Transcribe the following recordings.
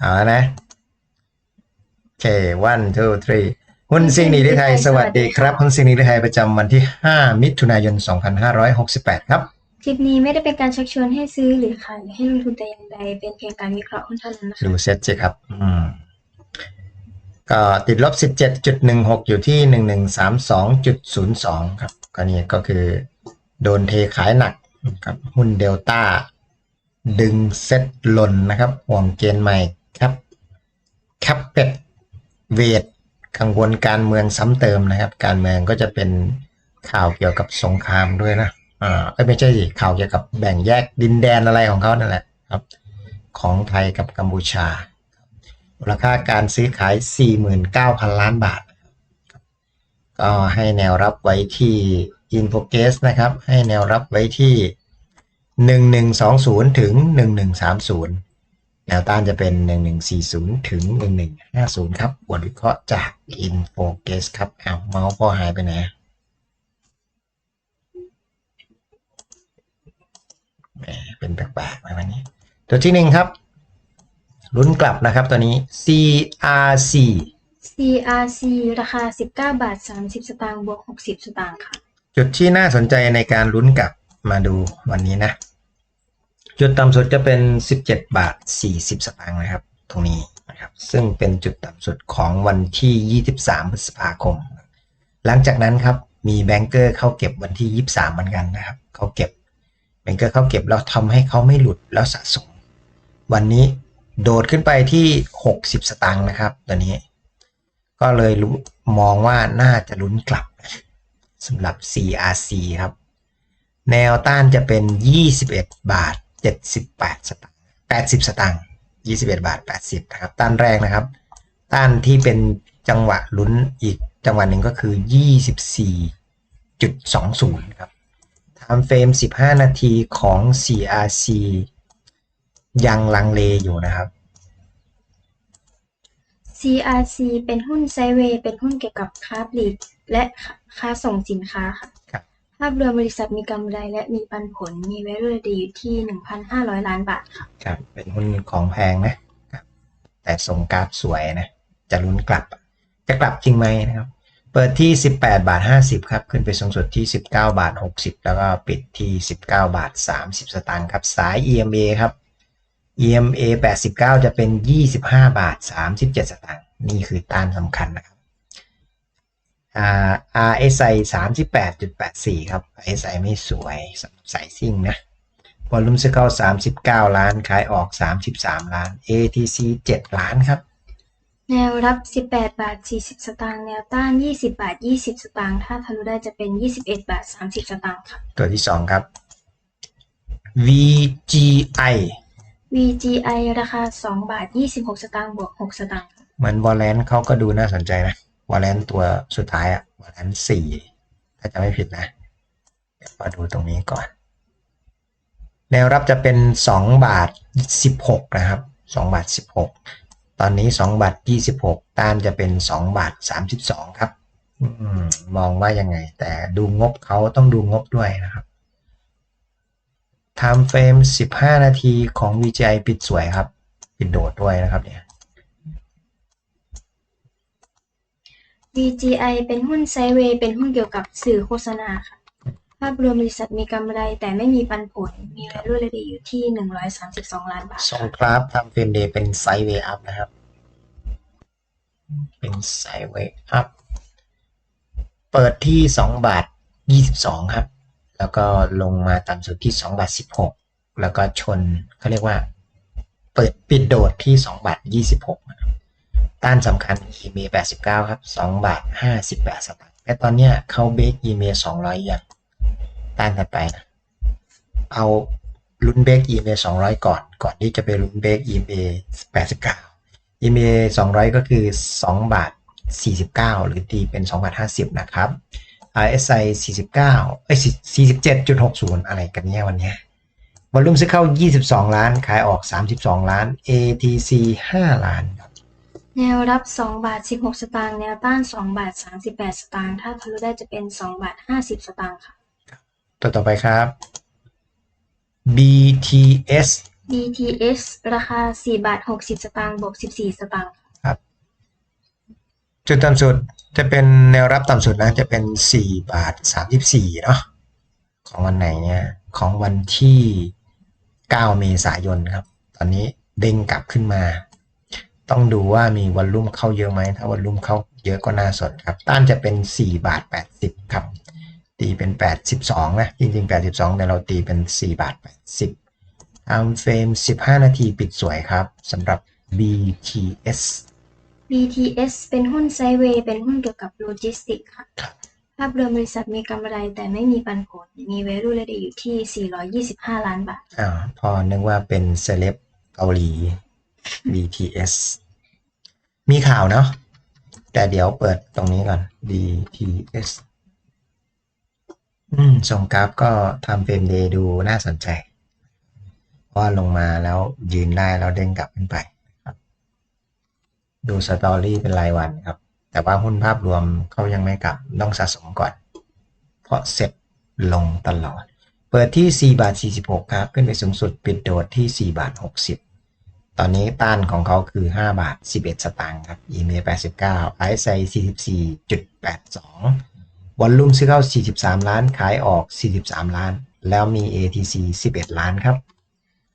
เอาแล้วนะโอเค one two three หุ้นซิงหนีที่ไทย สวัสดีครับหุ้นซิงหนีที่ไทยประจำวันที่ 5 มิถุนายน 2568 ครับ คลิปนี้ไม่ได้เป็นการชักชวนให้ซื้อหรือขายหรือให้ลงทุนแต่อย่างใด เป็นเพียงการวิเคราะห์หุ้นเท่านั้นนะคะดูเซ็ตสิครับ อืม ก็ติดลบ 17.16 อยู่ที่ 1132.02 ครับ ก็นี่ก็คือ โดนเทขายหนักครับ หุ้นเดลต้าดึงเซ็ตหล่นนะครับ ห่วงเกณฑ์ใหม่ ครับแคปเป็ดเวทกังวลการเมืองซ้ำเติมนะครับ การเมืองก็จะเป็นข่าวเกี่ยวกับสงครามด้วยนะอ่าเอ้ยไม่ใช่สิข่าวเกี่ยวกับแบ่งแยกดินแดนอะไรของเขานั่นแหละครับ ของไทยกับกัมพูชามูลค่าการซื้อขาย 49,000 ล้านบาท ก็ให้แนวรับไว้ที่ i n f o c a s นะครับ ให้แนวรับไว้ที่ 1120 ถึง 1130 แนวต้านจะเป็น 1140 ถึง 1150 ครับบทวิเคราะห์จาก i n f o c a s ครับอ้าวเมาส์พ่อหายไปไหนแหมเป็นแปลกๆไปวันนี้ ตัวที่หนึ่งครับลุ้นกลับนะครับตัวนี้ CRC CRC ราคา 19 บาท 30 สตางค์บวก 60 สตางค์ค่ะ จุดที่น่าสนใจในการลุ้นกลับมาดูวันนี้นะ จุดต่ำสุดจะเป็น 17 บาท 40 สตางค์นะครับ ตรงนี้นะครับ ซึ่งเป็นจุดต่ำสุดของวันที่ 23 พฤษภาคม หลังจากนั้นครับมีแบงก์เกอร์เข้าเก็บวันที่ 23 เหมือนกันนะครับเขาเก็บแบงก์เกอร์เข้าเก็บแล้วทำให้เขาไม่หลุดแล้วสะสม วันนี้โดดขึ้นไปที่ 60 สตางค์นะครับตัวนี้ ก็เลยมองว่าน่าจะลุ้นกลับสำหรับ CRC ครับ แนวต้านจะเป็น 21 บาท 78 สตางค์80 สตางค์21 บาท 80นะครับต้านแรกนะครับ ต้านที่เป็นจังหวะลุ้นอีกจังหวะหนึ่งก็คือ 24.20 ครับ time frame 15 นาทีของ CRC ยังลังเลอยู่นะครับ CRC เป็นหุ้นไซด์เวย์เป็นหุ้นเกี่ยวกับค้าปลีกและค้าส่งสินค้าค่ะครับ ภาพรวมบริษัทมีกำไรและมีปันผล มี value ดีอยู่ที่ 1,500 ล้านบาทค่ะ ครับ เป็นหุ้นของแพงนะ แต่ส่งกราฟสวยนะ จะลุ้นกลับ จะกลับจริงไหมนะครับ เปิดที่ 18 บาท 50 ครับ ขึ้นไปสูงสุดที่ 19 บาท 60 แล้วก็ปิดที่ 19 บาท 30 สตางค์ครับ สาย EMA ครับ EMA 89 จะเป็น 25 บาท 37 สตางค์ นี่คือต้านสำคัญนะครับ RSI 38.84 ครับ RSI ไม่สวยสำหรับสายซิ่งนะวอลุ่มซื้อเข้า 39 ล้าน ขายออก 33 ล้าน ATC 7 ล้านครับ แนวรับ 18 บาท 40 สตางค์ แนวต้าน 20 บาท 20 สตางค์ ถ้าทะลุได้จะเป็น 21 บาท 30 สตางค์ค่ะตัวที่ 2 ครับ VGI VGI ราคา 2 บาท 26 สตางค์ บวก 6 สตางค์ค่ะเหมือนวอลเลนเขาก็ดูน่าสนใจนะ วอลเลนตัวสุดท้ายอะวอลเลน4ถ้าจะไม่ผิดนะเดี๋ยวมาดูตรงนี้ก่อน แนวรับจะเป็น 2 บาท 16 นะครับ 2 บาท 16 ตอนนี้ 2 บาท 26 ต้านจะเป็น 2 บาท 32 ครับอมมองว่ายังไง แต่ดูงบเขาต้องดูงบด้วยนะครับ time frame 15 นาทีของ VGI ปิดสวยครับ ปิดโดดด้วยนะครับเนี่ย VGI เป็นหุ้นไซด์เวย์ เป็นหุ้นเกี่ยวกับสื่อโฆษณาค่ะ ภาพรวมบริษัทมีกำไรแต่ไม่มีปันผล มี value ดีอยู่ที่ 132 ล้านบาท สองกราฟทำเฟรมเดย์เป็นไซด์เวย์อัพนะครับ เป็นไซด์เวย์อัพ เปิดที่ 2 บาท 22 ครับ แล้วก็ลงมาต่ำสุดที่ 2 บาท 16 แล้วก็ชนเขาเรียกว่า เปิดปิดโดดที่ 2 บาท 26นะครับ ต้านสำคัญ EMA 89 ครับ2บาท58 สตางค์แต่ตอนเนี้ยเขาเบรก EMA 200 อย่าง ต้านถัดไปนะ เอาลุ้นเบรก EMA 200 ก่อน ก่อนที่จะไปลุ้นเบรก EMA 89 EMA 200 ก็คือ 2 บาท 49 หรือตีเป็น 2 บาท 50 นะครับ RSI 49เอ้ย47.60 อะไรกันเนี่ยวันเนี้ยวอลุ่มซื้อเข้า 22 ล้าน ขายออก 32 ล้าน ATC 5 ล้านครับ แนวรับ 2 บาท 16 สตางค์ แนวต้าน 2 บาท 38 สตางค์ ถ้าทะลุได้จะเป็น 2 บาท 50 สตางค์ค่ะ ตัวต่อไปครับ BTS BTS ราคา 4 บาท 60 สตางค์ บวก 14 สตางค์ค่ะจุดต่ำสุดจะเป็นแนวรับต่ำสุดนะ จะเป็น 4 บาท 34 เนาะ ของวันไหนเนี่ย ของวันที่ 9 เมษายนครับ ตอนนี้เด้งกลับขึ้นมา ต้องดูว่ามีวอลลุ่มเข้าเยอะไหม ถ้าวอลลุ่มเข้าเยอะก็น่าสนครับ ต้านจะเป็น 4 บาท 80 ครับ ตีเป็น 82 นะ จริง ๆ 82 แต่เราตีเป็น 4 บาท 80 time frame 15 นาทีปิดสวยครับสำหรับ BTS BTS เป็นหุ้นไซด์เวย์ เป็นหุ้นเกี่ยวกับโลจิสติกส์ค่ะครับภาพรวมบริษัทมีกำไรแต่ไม่มีปันผล มี value เลยอยู่ที่ 425 ล้านบาทอ่าพอนึกว่าเป็นเซเลบเกาหลี BTS มีข่าวเนาะแต่เดี๋ยวเปิดตรงนี้ก่อน BTS อืมส่งกราฟก็ทำเฟรมเดย์ดูน่าสนใจว่าลงมาแล้วยืนได้แล้วเด้งกลับขึ้นไปครับดูสตอรี่เป็นรายวันครับ แต่ว่าหุ้นภาพรวมเขายังไม่กลับต้องสะสมก่อน เพราะเซ็ตลงตลอด เปิดที่ 4 บาท 46 ครับ ขึ้นไปสูงสุด ปิดโดดที่ 4 บาท 60 ตอนนี้ต้านของเขาคือ 5 บาท 11 สตางค์ครับ EMA 89 RSI 44.82วอลลุ่มซื้อเข้า 43 ล้าน ขายออก 43 ล้าน แล้วมี ATC 11 ล้านครับ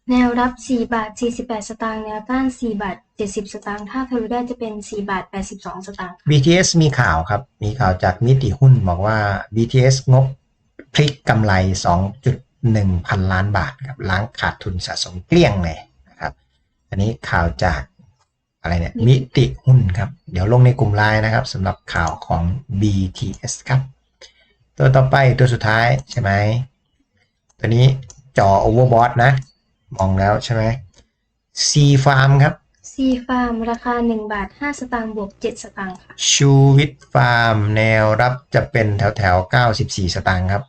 แนวรับ 4 บาท 48 สตางค์ แนวต้าน 4 บาท 70 สตางค์ ถ้าทะลุได้จะเป็น 4 บาท 82 สตางค์ BTS มีข่าวครับ มีข่าวจากมิติหุ้นบอกว่า BTS งบพลิกกำไร 2.1 พันล้านบาทครับล้างขาดทุนสะสมเกลี้ยงเลยนะครับ อันนี้ข่าวจากอะไรเนี่ยมิติหุ้นครับ เดี๋ยวลงในกลุ่มไลน์นะครับสำหรับข่าวของ BTS ครับ ตัวต่อไปตัวสุดท้ายใช่ไหมตัวนี้จอ Overbought นะ มองแล้วใช่ไหม C Farm ครับ C Farm ราคา 1 บาท 5 สตางค์บวก 7 สตางค์ค่ะชูวิทฟาร์มแนวรับจะเป็นแถวแถวๆ94 สตางค์ครับ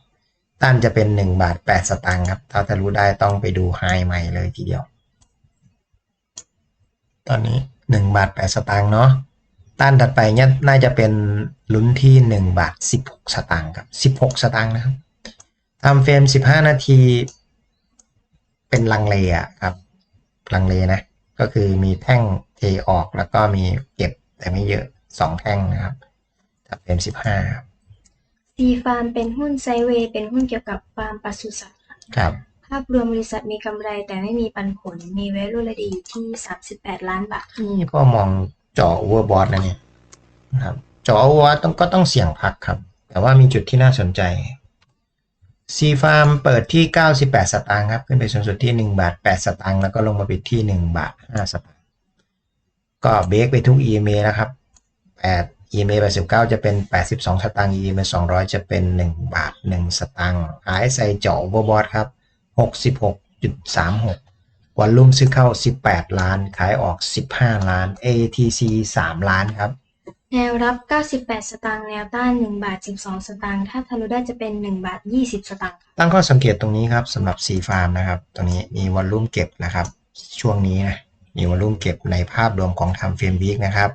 ต้านจะเป็น 1 บาท 8 สตางค์ครับ ถ้าทะลุได้ต้องไปดูไฮใหม่เลยทีเดียว ตอนนี้ 1 บาท 8 สตางค์เนาะต้านถัดไปเนี่ยน่าจะเป็นลุ้นที่ 1 บาท 16 สตางค์ครับ 16 สตางค์นะครับทำเฟรม 15 นาที เป็นลังเลอะครับลังเลนะ ก็คือมีแท่งเทออกแล้วก็มีเก็บแต่ไม่เยอะสองแท่งนะครับถ้าเป็นสิบห้า C Farm เป็นหุ้นไซด์เวย์เป็นหุ้นเกี่ยวกับฟาร์มปศุสัตว์ค่ะครับภาพรวมบริษัทมีกำไรแต่ไม่มีปันผล มี value เลยอยู่ที่ 38 ล้านบาท นี่ก็มองจอ overbought แล้วเนี่ยนะครับจอ overbought ต้องก็ต้องเสี่ยงพักครับ แต่ว่ามีจุดที่น่าสนใจ C Farm เปิดที่ 98 สตางค์ครับ ขึ้นไปสูงสุดที่ 1 บาท 8 สตางค์แล้วก็ลงมาปิดที่ 1 บาท 5 สตางค์ก็เบรกไปทุก EMA นะครับ 8 EMA 89 จะเป็น 82 สตางค์ EMA 200 จะเป็น 1 บาท 1 สตางค์ RSI เจาะ overbought ครับ 66.36วอลลุ่มซื้อเข้า 18 ล้าน ขายออก 15 ล้าน ATC 3 ล้านครับ แนวรับ 98 สตางค์ แนวต้าน 1 บาท 12 สตางค์ ถ้าทะลุได้จะเป็น 1 บาท 20 สตางค์ค่ะตั้งข้อสังเกตตรงนี้ครับสำหรับ C Farm นะครับ ตรงนี้มีวอลลุ่มเก็บนะครับ ช่วงนี้นะมีวอลลุ่มเก็บในภาพรวมของ Time Frame Week นะครับ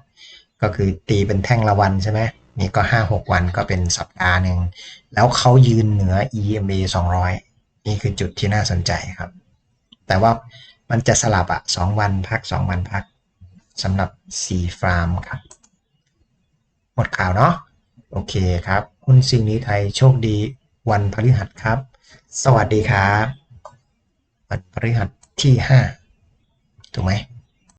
ก็คือตีเป็นแท่งละวันใช่ไหมนี่ก็ 5-6 วันก็เป็นสัปดาห์หนึ่ง แล้วเขายืนเหนือ EMA 200 นี่คือจุดที่น่าสนใจครับ แต่ว่ามันจะสลับอะสองวันพักสองวันพักสำหรับสีฟาร์มครับ หมดข่าวเนาะโอเคครับหุ้นสิ่งนี้ไทยโชคดีวันพฤหัสครับ สวัสดีครับ วันพฤหัสที่ 5 ถูกไหม